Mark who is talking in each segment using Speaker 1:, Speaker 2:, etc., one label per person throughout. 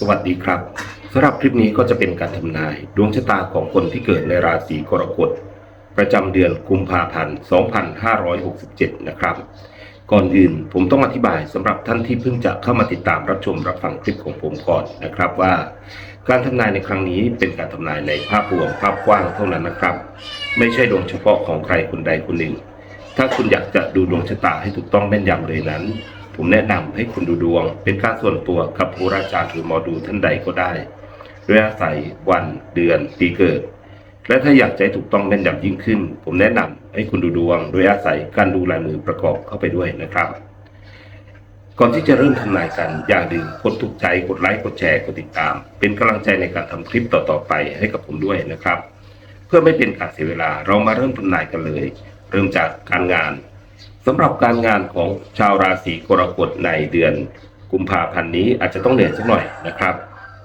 Speaker 1: สวัสดีครับสำหรับคลิปนี้ก็จะเป็นการทำนาย ดวงชะตาของคนที่เกิดในราศีกรกฎ ประจำเดือนกุมภาพันธ์ 2567 นะครับ ก่อนอื่นผมต้องอธิบายสำหรับท่านที่เพิ่งจะเข้ามาติดตามรับชมรับฟังคลิปของผมก่อนนะครับว่า การทำนายในครั้งนี้เป็นการทำนายในภาพรวมภาพกว้างเท่านั้นนะครับ ไม่ใช่ดวงเฉพาะของใครคนใดคนหนึ่ง ถ้าคุณอยากจะดูดวงชะตาให้ถูกต้องแม่นยำเลยนั้น ผมแนะนำให้คุณดูดวง เป็นการส่วนตัวกับผู้ราชาหรือหมอดูท่านใดก็ได้ โดยอาศัยวันเดือนปีเกิด และถ้าอยากใจถูกต้องแม่นยำยิ่งขึ้น ผมแนะนำให้คุณดูดวง โดยอาศัยการดูลายมือประกอบเข้าไปด้วยนะครับก่อนที่จะเริ่มทำนายกันอย่าลืมกดถูกใจกดไลค์กดแชร์กดติดตาม เป็นกำลังใจในการทำคลิปต่อๆไปให้กับผมด้วยนะครับ เพื่อไม่เป็นการเสียเวลาเรามาเริ่มทำนายกันเลย เริ่มจากการงาน สำหรับการงานของชาวราศีกรกฎในเดือนกุมภาพันธ์นี้อาจจะต้องเหนื่อยสักหน่อยนะครับ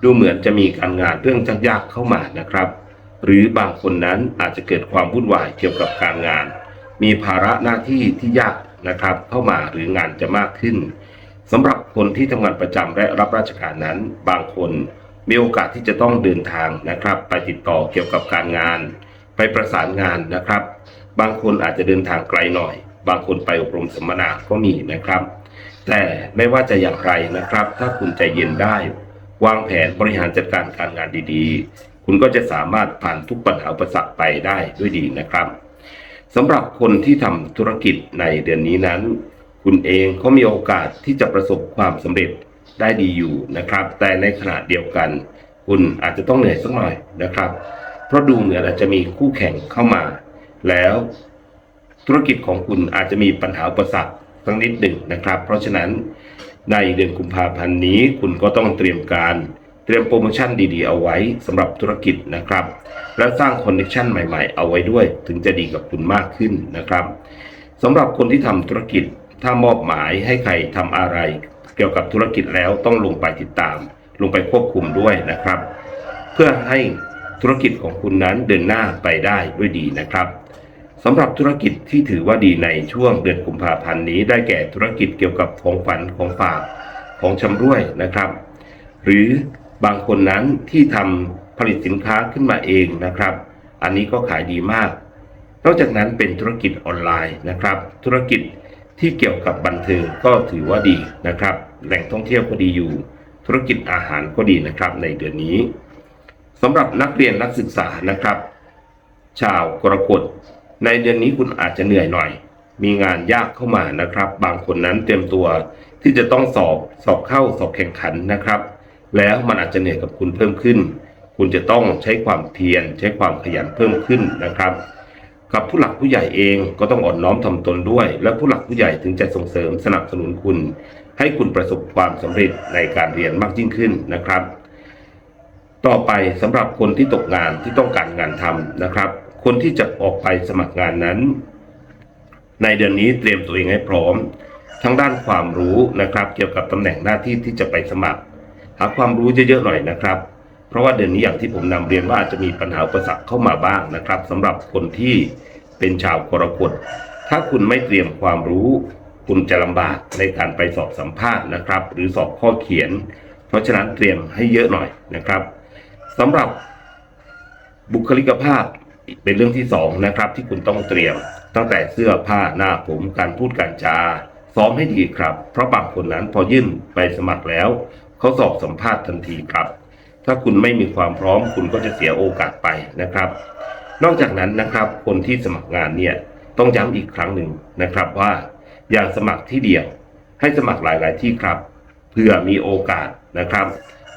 Speaker 1: ดูเหมือนจะมีการงานเรื่องยากๆเข้ามานะครับ หรือบางคนนั้นอาจจะเกิดความวุ่นวายเกี่ยวกับการงาน มีภาระหน้าที่ที่ยากนะครับ เข้ามาหรืองานจะมากขึ้นสำหรับคนที่ทำงานประจำและรับราชการนั้น บางคนมีโอกาสที่จะต้องเดินทางนะครับ ไปติดต่อเกี่ยวกับการงาน ไปประสานงานนะครับ บางคนอาจจะเดินทางไกลหน่อย บางคนไปอบรมสัมมนาก็มีนะครับ แต่ไม่ว่าจะอย่างไรนะครับ ถ้าคุณใจเย็นได้ วางแผนบริหารจัดการการงานดีๆ คุณก็จะสามารถผ่านทุกปัญหาอุปสรรคไปได้ด้วยดีนะครับสำหรับคนที่ทำธุรกิจในเดือนนี้นั้น คุณเองเขามีโอกาสที่จะประสบความสำเร็จได้ดีอยู่นะครับ แต่ในขณะเดียวกัน คุณอาจจะต้องเหนื่อยสักหน่อยนะครับ เพราะดูเหมือนอาจจะมีคู่แข่งเข้ามา แล้ว ธุรกิจของคุณอาจจะมีปัญหาอุปสรรคสักนิดหนึ่งนะครับ เพราะฉะนั้นในเดือนกุมภาพันธ์นี้คุณก็ต้องเตรียมการเตรียมโปรโมชั่นดีๆ เอาไว้สำหรับธุรกิจนะครับ และสร้างคอนเนคชั่นใหม่ๆ เอาไว้ด้วย ถึงจะดีกับคุณมากขึ้นนะครับสำหรับคนที่ทำธุรกิจถ้ามอบหมายให้ใครทำอะไร เกี่ยวกับธุรกิจแล้วต้องลงไปติดตาม ลงไปควบคุมด้วยนะครับ เพื่อให้ธุรกิจของคุณนั้นเดินหน้าไปได้ด้วยดีนะครับ สำหรับธุรกิจที่ถือว่าดีในช่วงเดือนกุมภาพันธ์นี้ ได้แก่ธุรกิจเกี่ยวกับของฝันของฝากของชำร่วยนะครับ หรือบางคนนั้นที่ทำผลิตสินค้าขึ้นมาเองนะครับ อันนี้ก็ขายดีมาก นอกจากนั้นเป็นธุรกิจออนไลน์นะครับ ธุรกิจที่เกี่ยวกับบันเทิงก็ถือว่าดีนะครับ แหล่งท่องเที่ยวก็ดีอยู่ ธุรกิจอาหารก็ดีนะครับในเดือนนี้สำหรับนักเรียนนักศึกษานะครับ ชาวกรกฎ ในเดือนนี้คุณอาจจะเหนื่อยหน่อย มีงานยากเข้ามานะครับ บางคนนั้นเตรียมตัวที่จะต้องสอบสอบเข้าสอบแข่งขันนะครับ แล้วมันอาจจะเหนื่อยกับคุณเพิ่มขึ้น คุณจะต้องใช้ความเพียรใช้ความขยันเพิ่มขึ้นนะครับ กับผู้หลักผู้ใหญ่เองก็ต้องอ่อนน้อมทำตนด้วย และผู้หลักผู้ใหญ่ถึงจะส่งเสริมสนับสนุนคุณ ให้คุณประสบความสำเร็จในการเรียนมากยิ่งขึ้นนะครับ ต่อไปสำหรับคนที่ตกงานที่ต้องการงานทำนะครับ คนที่จะออกไปสมัครงานนั้น ในเดือนนี้เตรียมตัวเองให้พร้อม ทั้งด้านความรู้นะครับ เกี่ยวกับตำแหน่งหน้าที่ที่จะไปสมัคร หาความรู้เยอะๆหน่อยนะครับ เพราะว่าเดือนนี้อย่างที่ผมนำเรียนว่าอาจจะมีปัญหาอุปสรรคเข้ามาบ้างนะครับสำหรับคนที่เป็นชาวกรกฎถ้าคุณไม่เตรียมความรู้ คุณจะลำบากในการไปสอบสัมภาษณ์นะครับ หรือสอบข้อเขียน เพราะฉะนั้นเตรียมให้เยอะหน่อยนะครับสำหรับบุคลิกภาพ เป็นเรื่องที่สองนะครับที่คุณต้องเตรียม ตั้งแต่เสื้อผ้าหน้าผมการพูดการจาซ้อมให้ดีครับ เพราะบางคนนั้นพอยื่นไปสมัครแล้ว เขาสอบสัมภาษณ์ทันทีครับ ถ้าคุณไม่มีความพร้อมคุณก็จะเสียโอกาสไปนะครับ นอกจากนั้นนะครับ คนที่สมัครงานเนี่ยต้องย้ำอีกครั้งหนึ่งนะครับว่า อย่าสมัครที่เดียว ให้สมัครหลาย ๆ ที่ครับเพื่อมีโอกาสนะครับ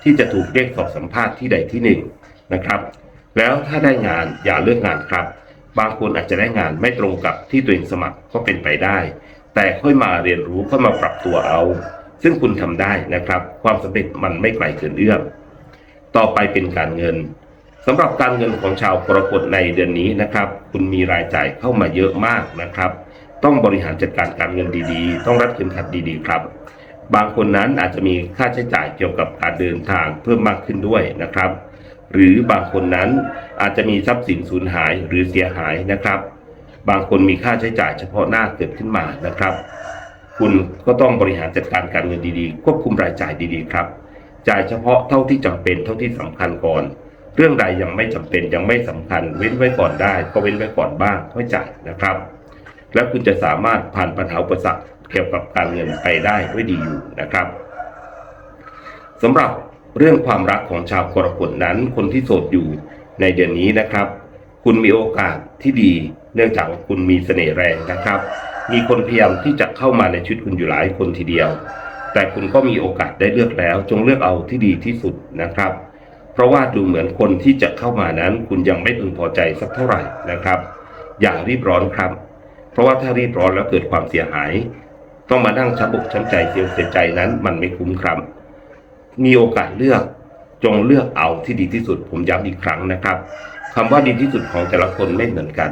Speaker 1: ที่จะถูกเรียกสอบสัมภาษณ์ที่ใดที่หนึ่งนะครับ แล้วถ้าได้งานอย่าเลือกงานครับ บางคนอาจจะได้งานไม่ตรงกับที่ตัวเองสมัครก็เป็นไปได้ แต่ค่อยมาเรียนรู้ค่อยมาปรับตัวเอา ซึ่งคุณทำได้นะครับ ความสำเร็จมันไม่ไกลเกินเอื้อมต่อไปเป็นการเงินสำหรับการเงินของชาวกรกฎในเดือนนี้นะครับ คุณมีรายจ่ายเข้ามาเยอะมากนะครับ ต้องบริหารจัดการการเงินดีๆ ต้องรัดเข็มขัดดีๆ ครับ บางคนนั้นอาจจะมีค่าใช้จ่ายเกี่ยวกับการเดินทางเพิ่มมากขึ้นด้วยนะครับ หรือบางคนนั้นอาจจะมีทรัพย์สินสูญหายหรือเสียหายนะครับ บางคนมีค่าใช้จ่ายเฉพาะหน้าเกิดขึ้นมานะครับ คุณก็ต้องบริหารจัดการการเงินดีๆ ควบคุมรายจ่ายดีๆ ครับ จ่ายเฉพาะเท่าที่จำเป็นเท่าที่สำคัญก่อน เรื่องใดยังไม่จำเป็นยังไม่สำคัญ เว้นไว้ก่อนได้ ก็เว้นไว้ก่อนบ้างค่อยจ่ายนะครับ แล้วคุณจะสามารถผ่านปัญหาอุปสรรคเกี่ยวกับการเงินไปได้ด้วยดีอยู่นะครับสำหรับ เรื่องความรักของชาวกรกฎนั้นคนที่โสดอยู่ในเดือนนี้นะครับ คุณมีโอกาสที่ดี เนื่องจากว่าคุณมีเสน่ห์แรงนะครับ มีคนพยายามที่จะเข้ามาในชีวิตคุณอยู่หลายคนทีเดียว แต่คุณก็มีโอกาสได้เลือกแล้ว จงเลือกเอาที่ดีที่สุดนะครับ เพราะว่าดูเหมือนคนที่จะเข้ามานั้น คุณยังไม่พึงพอใจสักเท่าไหร่นะครับ อย่ารีบร้อนครับ เพราะว่าถ้ารีบร้อนแล้วเกิดความเสียหาย ต้องมานั่งช้ำอกช้ำใจเสียเสียใจนั้นมันไม่คุ้มครับ มีโอกาสเลือกจงเลือกเอาที่ดีที่สุด ผมย้ำอีกครั้งนะครับคำว่าดีที่สุดของแต่ละคนไม่เหมือนกัน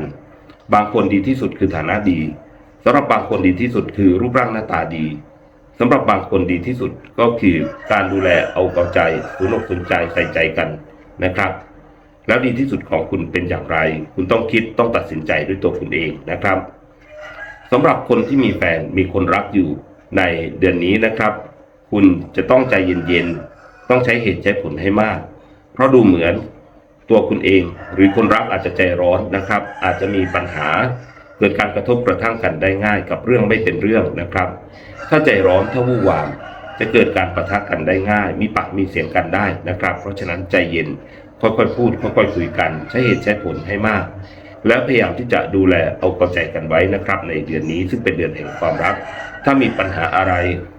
Speaker 1: บางคนดีที่สุดคือฐานะดีสำหรับบางคนดีที่สุดคือรูปร่างหน้าตาดีสำหรับบางคนดีที่สุดก็คือการดูแลเอาเอาใจสนอกสนใจใส่ใจกันนะครับ แล้วดีที่สุดของคุณเป็นอย่างไร คุณต้องคิดต้องตัดสินใจด้วยตัวคุณเองนะครับสำหรับคนที่มีแฟนมีคนรักอยู่ในเดือนนี้นะครับ คุณจะต้องใจเย็นๆ ต้องใช้เหตุใช้ผลให้มาก เพราะดูเหมือนตัวคุณเอง หรือคนรักอาจจะใจร้อนนะครับ อาจจะมีปัญหาเกิดการกระทบกระทั่งกันได้ง่ายกับเรื่องไม่เป็นเรื่องนะครับ ถ้าใจร้อนถ้าวู่วามจะเกิดการประทะกันได้ง่าย มีปากมีเสียงกันได้นะครับ เพราะฉะนั้นใจเย็นค่อยๆพูดค่อยๆคุยกัน ใช้เหตุใช้ผลให้มาก แล้วพยายามที่จะดูแลเอากระใจกันไว้นะครับ ในเดือนนี้ซึ่งเป็นเดือนแห่งความรัก ถ้ามีปัญหาอะไร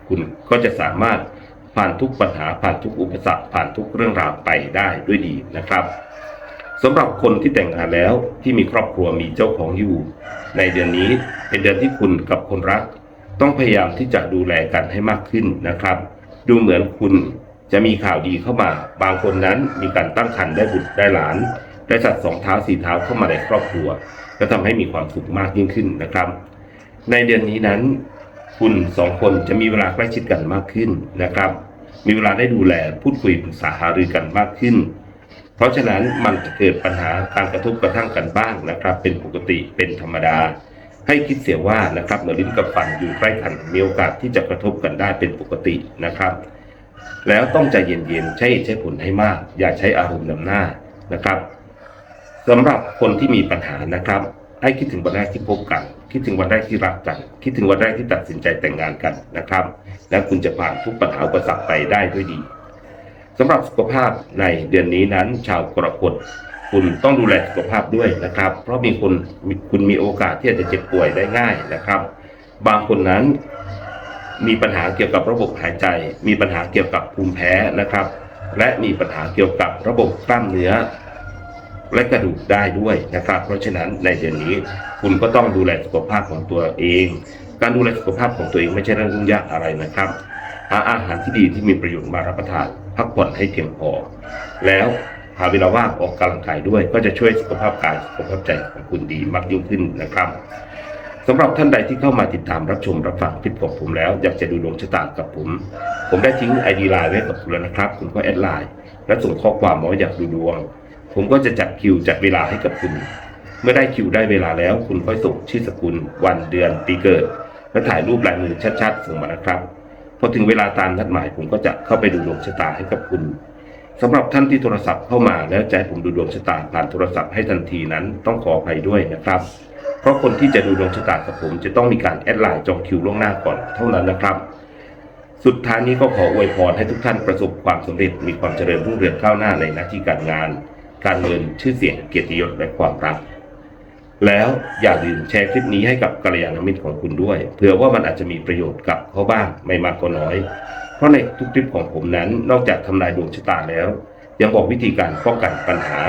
Speaker 1: คุณก็จะสามารถผ่านทุกปัญหาผ่านทุกอุปสรรคผ่านทุกเรื่องราวไปได้ด้วยดีนะครับสำหรับคนที่แต่งงานแล้วที่มีครอบครัวมีเจ้าของอยู่ ในเดือนนี้เป็นเดือนที่คุณกับคนรัก ต้องพยายามที่จะดูแลกันให้มากขึ้นนะครับ ดูเหมือนคุณจะมีข่าวดีเข้ามา บางคนนั้นมีการตั้งครรภ์ได้บุตรได้หลานได้สัตว์สองเท้าสี่เท้าเข้ามาในครอบครัว ก็ทำให้มีความสุขมากยิ่งขึ้นนะครับ ในเดือนนี้นั้น คุณสองคนจะมีเวลาใกล้ชิดกันมากขึ้นนะครับ มีเวลาได้ดูแลพูดคุยปรึกษาหารือกันมากขึ้น เพราะฉะนั้นมันจะเกิดปัญหาการกระทบกระทั่งกันบ้างนะครับ เป็นปกติเป็นธรรมดา ให้คิดเสียว่านะครับเมื่อลิ้นกับฟันอยู่ใกล้กันมีโอกาสที่จะกระทบกันได้เป็นปกตินะครับ แล้วต้องใจเย็นๆใช้ใช้ผลให้มาก อย่าใช้อารมณ์นำหน้านะครับสำหรับคนที่มีปัญหานะครับ ให้คิดถึงวันแรกที่พบกัน คิดถึงวันแรกที่รักกัน คิดถึงวันแรกที่ตัดสินใจแต่งงานกันนะครับ และคุณจะผ่านทุกปัญหาอุปสรรคไปได้ด้วยดีสำหรับสุขภาพในเดือนนี้นั้น ชาวกรกฎคุณต้องดูแลสุขภาพด้วยนะครับ เพราะมีคนคุณมีโอกาสที่จะเจ็บป่วยได้ง่ายนะครับ บางคนนั้นมีปัญหาเกี่ยวกับระบบหายใจ มีปัญหาเกี่ยวกับภูมิแพ้นะครับ และมีปัญหาเกี่ยวกับระบบกล้ามเนื้อ และกระดูกได้ด้วยนะครับ เพราะฉะนั้นในเดือนนี้คุณก็ต้องดูแลสุขภาพของตัวเอง การดูแลสุขภาพของตัวเองไม่ใช่เรื่องยุ่งยากอะไรนะครับหาอาหารที่ดีที่มีประโยชน์มารับประทานพักผ่อนให้เพียงพอ แล้วหาเวลาว่างออกกำลังกายด้วย ก็จะช่วยสุขภาพกายสุขภาพใจของคุณดีมากยิ่งขึ้นนะครับสำหรับท่านใดที่เข้ามาติดตามรับชมรับฟังคลิปของผมแล้ว อยากจะดูดวงชะตากับผม ผมได้ทิ้งไอดีไลน์ไว้กับคุณแล้วนะครับ คุณก็แอดไลน์และส่งข้อความมาว่าอยากดูดวง ผมก็จะจัดคิวจัดเวลาให้กับคุณ เมื่อได้คิวได้เวลาแล้ว คุณค่อยส่งชื่อสกุล วันเดือน ปีเกิด และถ่ายรูปลายมือชัดๆส่งมานะครับพอถึงเวลาตามนัดหมายผมก็จะเข้าไปดูดวงชะตาให้กับคุณสำหรับท่านที่โทรศัพท์เข้ามาแล้วจะให้ผมดูดวงชะตาผ่านโทรศัพท์ให้ทันทีนั้นต้องขออภัยด้วยนะครับ เพราะคนที่จะดูดวงชะตากับผมจะต้องมีการแอดไลน์จองคิวล่วงหน้าก่อนเท่านั้นนะครับ สุดท้ายนี้ก็ขออวยพรให้ทุกท่านประสบความสำเร็จมีความเจริญรุ่งเรืองก้าวหน้าในหน้าที่การงาน การเงินชื่อเสียงเกียรติยศและความรัก แล้วอย่าลืมแชร์คลิปนี้ให้กับกัลยาณมิตรของคุณด้วยเผื่อว่ามันอาจจะมีประโยชน์กับเขาบ้างไม่มากก็น้อย เพราะในทุกคลิปของผมนั้นนอกจากทำนายดวงชะตาแล้ว ยังบอกวิธีการป้องกันปัญหา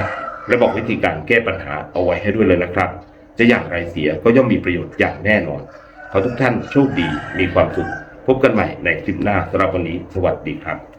Speaker 1: และบอกวิธีการแก้ปัญหาเอาไว้ให้ด้วยเลยนะครับ จะอย่างไรเสียก็ย่อมมีประโยชน์อย่างแน่นอนขอทุกท่านโชคดีมีความสุขพบกันใหม่ในคลิปหน้าสำหรับวันนี้ สวัสดีครับ